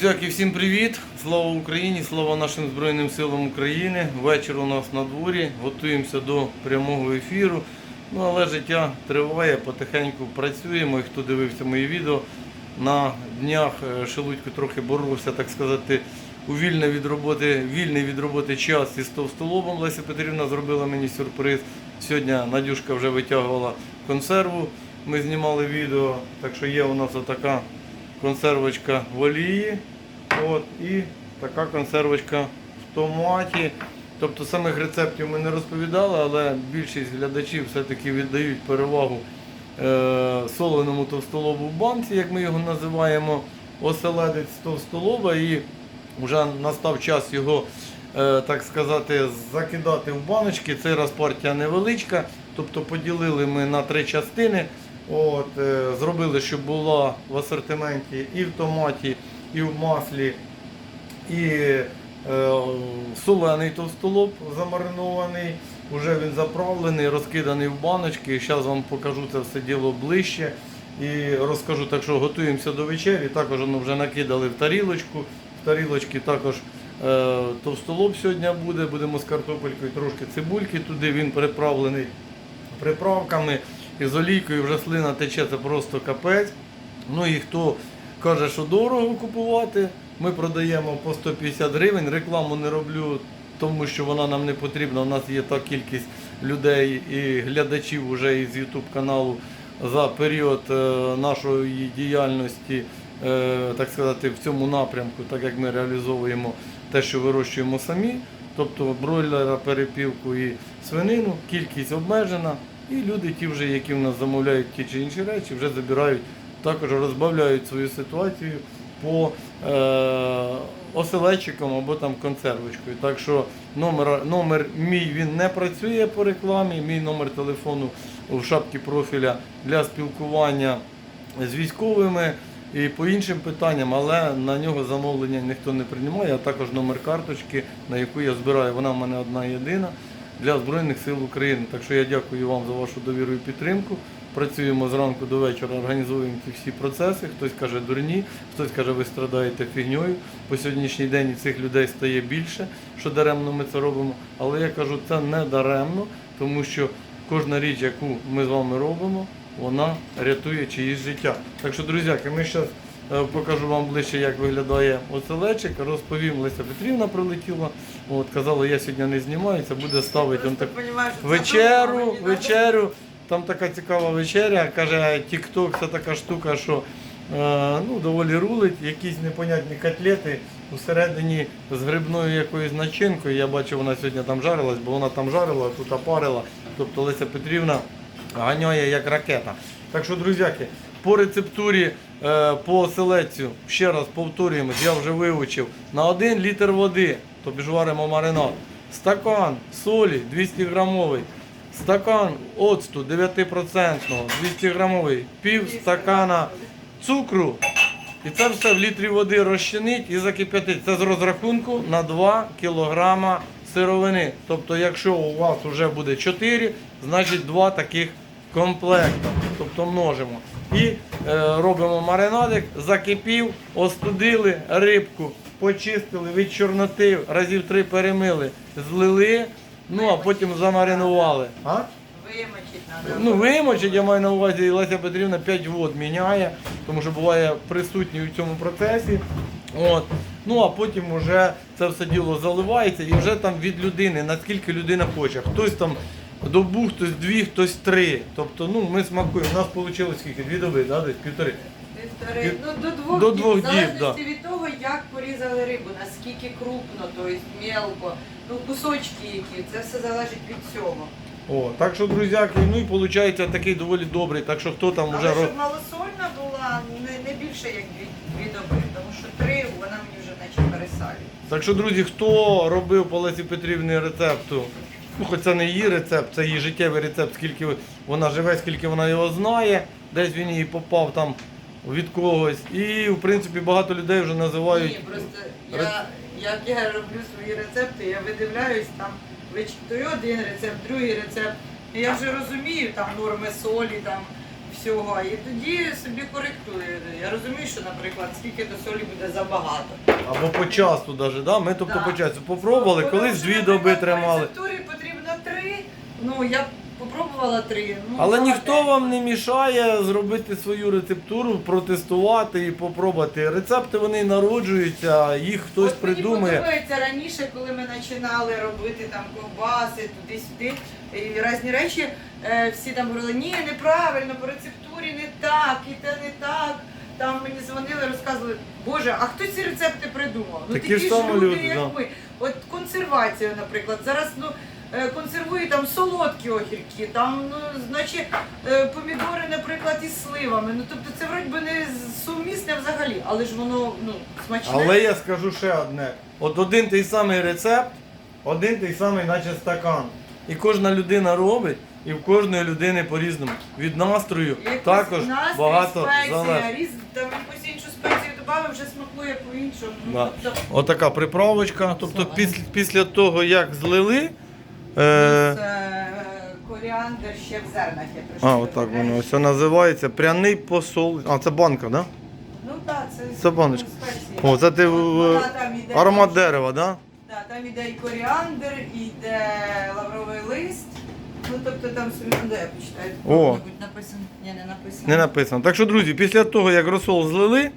Друзяки, всім привіт! Слава Україні! Слава нашим Збройним силам України! Вечір у нас на дворі, готуємося до прямого ефіру. Ну, але життя триває, потихеньку працюємо. І хто дивився мої відео, на днях е, Шелудько трохи боровся, так сказати, у вільний від роботи, вільний від роботи час із товстолобом. Леся Петрівна зробила мені сюрприз. Сьогодні Надюшка вже витягувала консерву. Ми знімали відео, так що є у нас отака консервочка в олії. От, і така консервочка в томаті. Тобто самих рецептів ми не розповідали, але більшість глядачів все-таки віддають перевагу е, соленому товстолобу в банці, як ми його називаємо, оселедець товстолоба. І вже настав час його, е, так сказати, закидати в баночки. Цей раз партія невеличка, тобто поділили ми на три частини. От, е, зробили, щоб була в асортименті і в томаті, і в маслі, і е, солений товстолоб замаринований. Уже він заправлений, розкиданий в баночки. Зараз вам покажу це все діло ближче. І розкажу, так що готуємося до вечері. Також воно вже накидали в тарілочку. В тарілочці також е, товстолоб сьогодні буде. Будемо з картопелькою трошки цибульки туди. Він приправлений приправками і з вже слина тече, це просто капець. Ну і хто каже, що дорого купувати, ми продаємо по 150 гривень. Рекламу не роблю, тому що вона нам не потрібна. У нас є та кількість людей і глядачів уже із YouTube каналу за період е, нашої діяльності, е, так сказати, в цьому напрямку, так як ми реалізовуємо те, що вирощуємо самі. Тобто бройлера, перепілку і свинину, кількість обмежена. І люди, ті вже, які в нас замовляють ті чи інші речі, вже забирають, також розбавляють свою ситуацію по е, оселедчикам або там консервочкою. Так що номер, номер мій він не працює по рекламі, мій номер телефону в шапці профіля для спілкування з військовими і по іншим питанням, але на нього замовлення ніхто не приймає, а також номер карточки, на яку я збираю. Вона в мене одна єдина для Збройних сил України. Так що я дякую вам за вашу довіру і підтримку. Працюємо зранку до вечора, організуємо ці всі процеси. Хтось каже дурні, хтось каже, ви страдаєте фігньою. По сьогоднішній день цих людей стає більше, що даремно ми це робимо. Але я кажу, це не даремно, тому що кожна річ, яку ми з вами робимо, вона рятує чиїсь життя. Так що, друзяки, ми зараз покажу вам ближче, як виглядає оцелечик. Розповім, Леся Петрівна прилетіла. От, казала, я сьогодні не знімаю, це буде ставити так, вечеру, вечерю. Там така цікава вечеря. Каже, TikTok це така штука, що е, ну, доволі рулить. Якісь непонятні котлети усередині з грибною якоюсь начинкою. Я бачу, вона сьогодні там жарилась, бо вона там жарила, тут опарила. Тобто Леся Петрівна ганяє як ракета. Так що, друзяки, по рецептурі е, по оселедцю, ще раз повторюємось, я вже вивчив, на 1 літр води, тобі ж варимо маринад, стакан солі 200 грамовий, стакан оцту 9%, 200 грамовий, пів стакана цукру. І це все в літрі води розчинить і закип'ятить. Це з розрахунку на 2 кг сировини. Тобто, якщо у вас вже буде 4, значить 2 таких комплекта. Тобто множимо. І е, робимо маринадик, закипів, остудили рибку, почистили від чорноти, разів три перемили, злили, ну а потім замаринували. А? Вимочить треба. Ну, вимочить, я маю на увазі, і Леся Петрівна 5 вод міняє, тому що буває присутній у цьому процесі. От. Ну а потім вже це все діло заливається і вже там від людини, наскільки людина хоче. Хтось там добу, хтось дві, хтось три. Тобто, ну ми смакуємо. У нас вийшло скільки? Дві доби, да? десь півтори. Півтори, ну, до двох До діб, двох в діб, залежності від того, як порізали рибу, наскільки крупно, тобто мелко, ну кусочки які, це все залежить від цього. О, так що, друзяки, ну і виходить такий доволі добрий. Так що хто там вже Але щоб малосольна була не, не більше як дві, дві доби, тому що три вона мені вже наче пересалює. Так що, друзі, хто робив по Лесі Петрівні рецепту, ну хоч це не її рецепт, це її життєвий рецепт, скільки вона живе, скільки вона його знає, десь він їй попав там від когось. І в принципі багато людей вже називають. Ні, просто я, як я роблю свої рецепти, я видивляюсь там, вичитую один рецепт, другий рецепт. І я вже розумію там норми солі, там всього, і тоді собі коректую. Я розумію, що, наприклад, скільки до солі буде забагато. Або по часу навіть, да? ми тобто Да. по часу попробували, колись дві доби тримали. Ну, я попробувала три. Ну, Але молодець. ніхто вам не мішає зробити свою рецептуру, протестувати і попробувати. Рецепти вони народжуються, їх хтось От Мені придумує. подобається раніше, коли ми починали робити там ковбаси, туди-сюди, і різні речі, е, всі там говорили, ні, неправильно, по рецептурі не так, і те не так. Там мені дзвонили, розказували, Боже, а хто ці рецепти придумав? Ну Такі такі, ж ж люди, люди, як да. ми. От консервація, наприклад, зараз ну. Е, Консервують там солодкі огірки, там, ну, значить, е, помідори, наприклад, із сливами. Ну, тобто це вроді би не сумісне взагалі, але ж воно ну, смачне. Але я скажу ще одне: от один той самий рецепт, один той самий, наче стакан. І кожна людина робить, і в кожної людини по-різному. Від настрою Якось також настрій, багато спеція, залежить. різ, там якусь іншу спецію додав, вже смакує по-іншому. Ну, Да. тобто, Отака приправочка. Тобто після, після того, як злили. Е, плюс, е, коріандр ще в зернах я трошки. а, отак додаю. воно все називається. Пряний посол. А, це банка, так? Да? Ну так, це, Це баночка. спеції. О, це ти в- Вона там іде- аромат дерева, так? Да? Да, там іде і коріандр, іде лавровий лист. Ну, тобто там собі, ну, де я почитаю? О. Мабуть, написано. Ні, не написано. Не написано. Так що, друзі, після того, як розсол злили,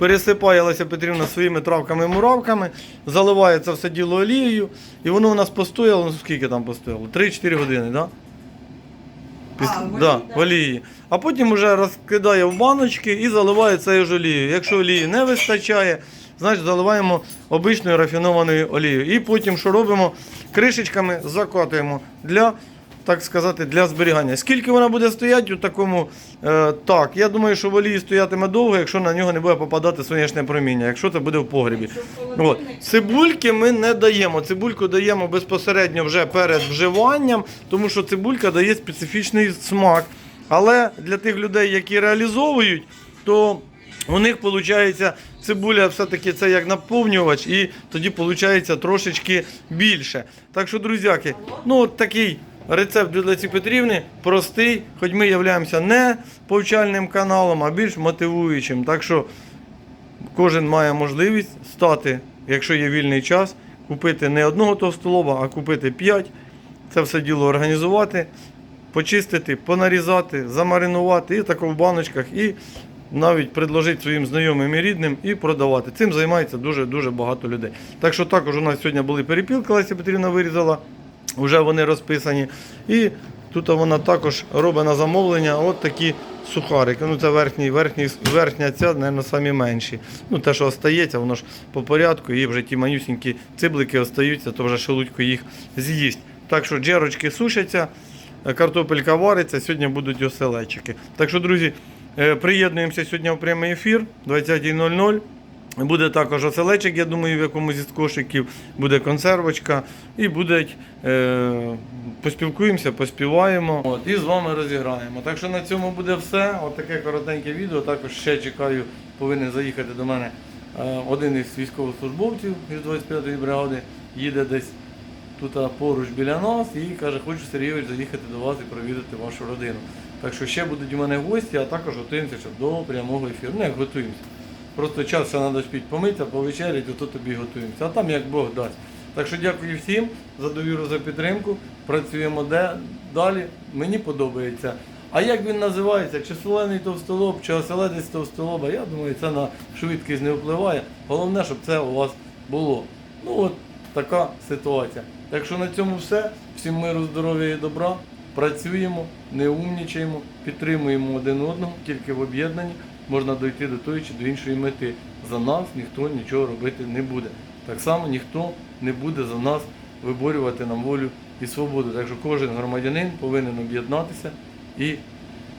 пересипає Леся Петрівна своїми травками-муравками, заливає це все діло олією, і воно у нас постояло, ну скільки там постояло? 3-4 години, так? Да? А, да, в олії. А потім вже розкидає в баночки і заливає цією ж олією. Якщо олії не вистачає, значить заливаємо обичною рафінованою олією. І потім що робимо? Кришечками закатуємо для, так сказати, для зберігання. Скільки вона буде стояти у такому, е, так, я думаю, що в олії стоятиме довго, якщо на нього не буде попадати сонячне проміння, якщо це буде в погрібі. От. Цибульки ми не даємо. Цибульку даємо безпосередньо вже перед вживанням, тому що цибулька дає специфічний смак. Але для тих людей, які реалізовують, то у них виходить цибуля все-таки це як наповнювач, і тоді виходить трошечки більше. Так що, друзяки, ну от такий рецепт від Лесі Петрівни простий, хоч ми являємося не повчальним каналом, а більш мотивуючим. Так що кожен має можливість стати, якщо є вільний час, купити не одного товстолоба, а купити 5. Це все діло організувати, почистити, понарізати, замаринувати і тако в баночках, і навіть предложити своїм знайомим і рідним і продавати. Цим займається дуже-дуже багато людей. Так що також у нас сьогодні були перепілки, Леся Петрівна вирізала, вже вони розписані. І тут вона також робить на замовлення от такі сухарики. Ну, це верхній, верхній, верхня ця, мабуть, самі менші. Ну, те, що остається, воно ж по порядку, і вже ті манюсінькі циблики остаються, то вже шелудько їх з'їсть. Так що джерочки сушаться, картопелька вариться, сьогодні будуть оселечики. Так що, друзі, е, приєднуємося сьогодні в прямий ефір 20.00. Буде також оселечик, я думаю, в якомусь із кошиків, буде консервочка і будуть, е, поспілкуємося, поспіваємо. От, і з вами розіграємо. Так що на цьому буде все. От таке коротеньке відео. Також ще чекаю, повинен заїхати до мене е, один із військовослужбовців із 25-ї бригади. Їде десь тут поруч біля нас і каже, хочу Сергійович заїхати до вас і провідати вашу родину. Так що ще будуть у мене гості, а також готуємося до прямого ефіру. Ну як готуємося. Просто час ще треба спіть помитися, повечеряти, то тобі готуємося. А там як Бог дасть. Так що дякую всім за довіру, за підтримку. Працюємо де далі. Мені подобається. А як він називається? Чи солений товстолоб, чи оселедець товстолоба, я думаю, це на швидкість не впливає. Головне, щоб це у вас було. Ну от така ситуація. Так що на цьому все. Всім миру, здоров'я і добра. Працюємо, не умнічаємо, підтримуємо один одного, тільки в об'єднанні можна дойти до тої чи до іншої мети. За нас ніхто нічого робити не буде. Так само ніхто не буде за нас виборювати нам волю і свободу. Так що кожен громадянин повинен об'єднатися і,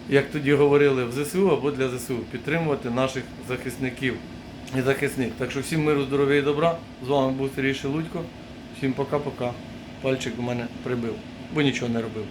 як тоді говорили, в ЗСУ або для ЗСУ підтримувати наших захисників і захисник. Так що всім миру, здоров'я і добра. З вами був Сергій Шелудько. Всім пока-пока. Пальчик у мене прибив, бо нічого не робив.